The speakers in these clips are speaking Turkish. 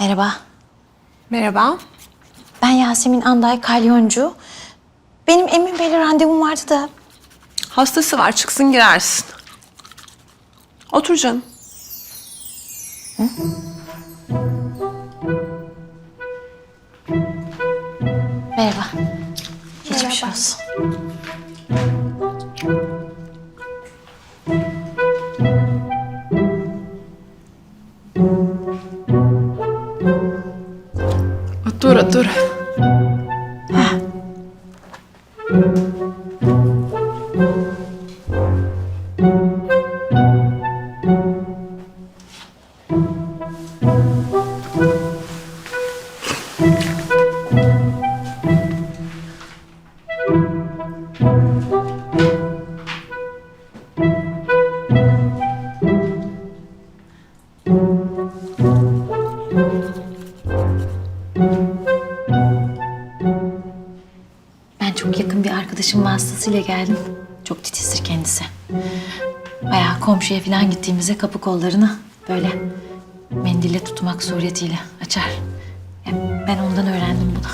Merhaba. Merhaba. Ben Yasemin Anday Kalyoncu. Benim Emin Bey'le randevum vardı da Hastası var çıksın girersin. Otur canım. merhaba. Otur otur. Yakın bir arkadaşım vasıtasıyla geldim. Çok titizdir kendisi. Bayağı komşuya falan gittiğimizde kapı kollarını böyle mendille tutmak suretiyle açar. Yani ben ondan öğrendim bunu.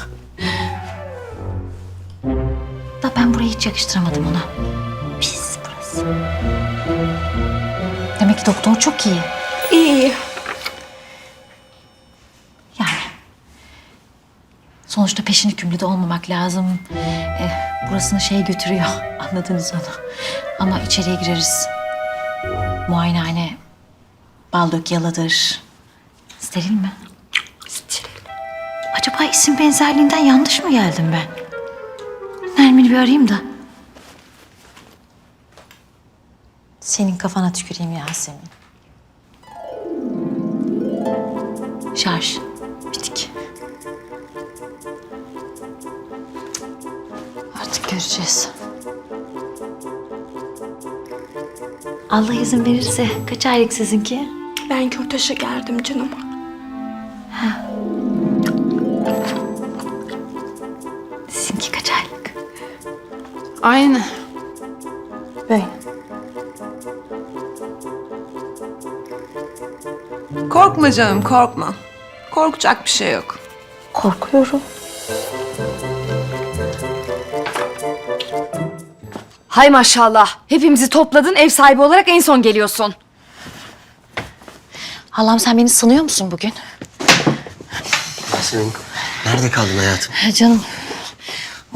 Da ben burayı hiç yakıştıramadım ona. Pis burası. Demek ki doktor çok iyi. İyi. Sonuçta peşin hükümlü de olmamak lazım. Eh, burasını şey götürüyor. Anladınız onu. Ama içeriye gireriz. Muayenehane bal dök yaladır. Steril mi? Steril. Acaba isim benzerliğinden yanlış mı geldim ben? Nermin'i bir arayayım da. Senin kafana tüküreyim Yasemin. Şarj. Bitik. Göreceğiz. Allah izin verirse kaç aylık sizinki? Ben Kürtaş'a geldim canım. Sizinki kaç aylık? Aynı. Böyle. Korkma canım korkma. Korkacak bir şey yok. Korkuyorum. Hay maşallah. Hepimizi topladın, ev sahibi olarak en son geliyorsun. Halam sen beni sınıyor musun bugün? Yasemin, nerede kaldın hayatım? Ha, canım.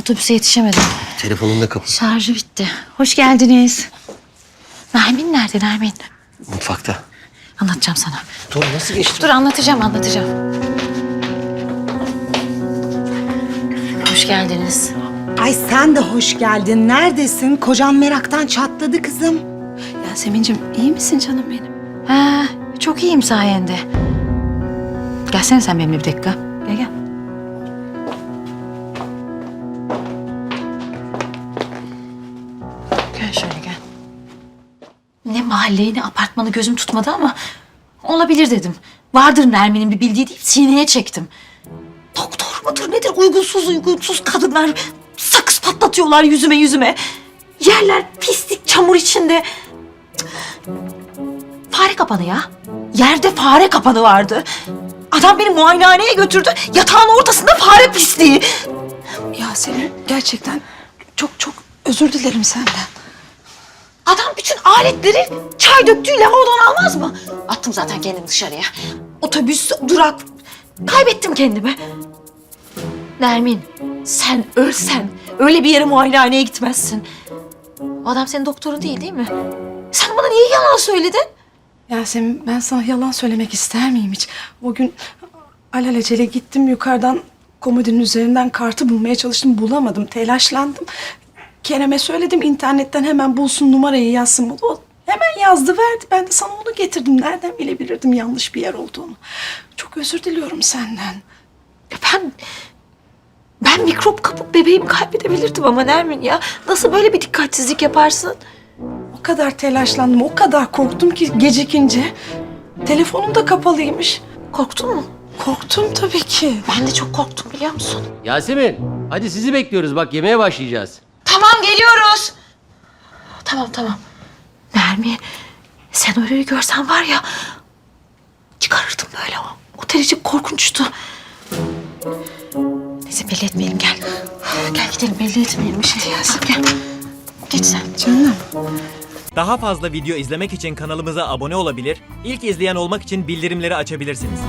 Otobüse yetişemedim. Telefonun da kapalı. Şarjı bitti. Hoş geldiniz. Nermin nerede Nermin? Mutfakta. Anlatacağım sana. Dur nasıl geçti? Dur anlatacağım anlatacağım. Hoş geldiniz. Ay sen de hoş geldin. Neredesin? Kocan meraktan çatladı kızım. Yasemin'cim iyi misin canım benim? Ha, çok iyiyim sayende. Gelsene sen benimle bir dakika. Gel gel. Gel şöyle gel. Ne mahalleyi ne apartmanı gözüm tutmadı ama olabilir dedim. Vardır Nermin'in bir bildiği deyip sineye çektim. Doktor mudur nedir uygunsuz uygunsuz kadınlar patlatıyorlar yüzüme yüzüme. Yerler pislik çamur içinde. Fare kapanı ya. Yerde fare kapanı vardı. Adam beni muayenehaneye götürdü. Yatağın ortasında fare pisliği. Yasemin gerçekten çok çok özür dilerim senden. Adam bütün aletleri çay döktüğü lavabodan almaz mı? Attım zaten kendimi dışarıya. Otobüs, durak. Kaybettim kendimi. Nermin, sen ölsen öyle bir yere muayenehaneye gitmezsin. O adam senin doktorun değil değil mi? Sen bana niye yalan söyledin? Yasemin ben sana yalan söylemek ister miyim hiç? O gün alelacele gittim yukarıdan komodinin üzerinden kartı bulmaya çalıştım bulamadım telaşlandım. Kerem'e söyledim internetten hemen bulsun numarayı yazsın bunu. O hemen yazdı verdi ben de sana onu getirdim. Nereden bilebilirdim yanlış bir yer olduğunu. Çok özür diliyorum senden. Ya Ben ben mikrop kapıp bebeğimi kaybedebilirdim ama Nermin ya. Nasıl böyle bir dikkatsizlik yaparsın? O kadar telaşlandım o kadar korktum ki gecikince. Telefonum da kapalıymış. Korktun mu? Korktum tabii ki. Ben de çok korktum biliyor musun? Yasemin, hadi sizi bekliyoruz. Bak yemeğe başlayacağız. Tamam geliyoruz. Tamam tamam. Nermin sen öyle görsen var ya çıkarırdım böyle o, o Otelicik korkunçtu. Belli etmeyelim gel. Gel gidelim belli etmeyelim bir şey yazsın gel. Geç sen. Canım. Daha fazla video izlemek için kanalımıza abone olabilir, ilk izleyen olmak için bildirimleri açabilirsiniz.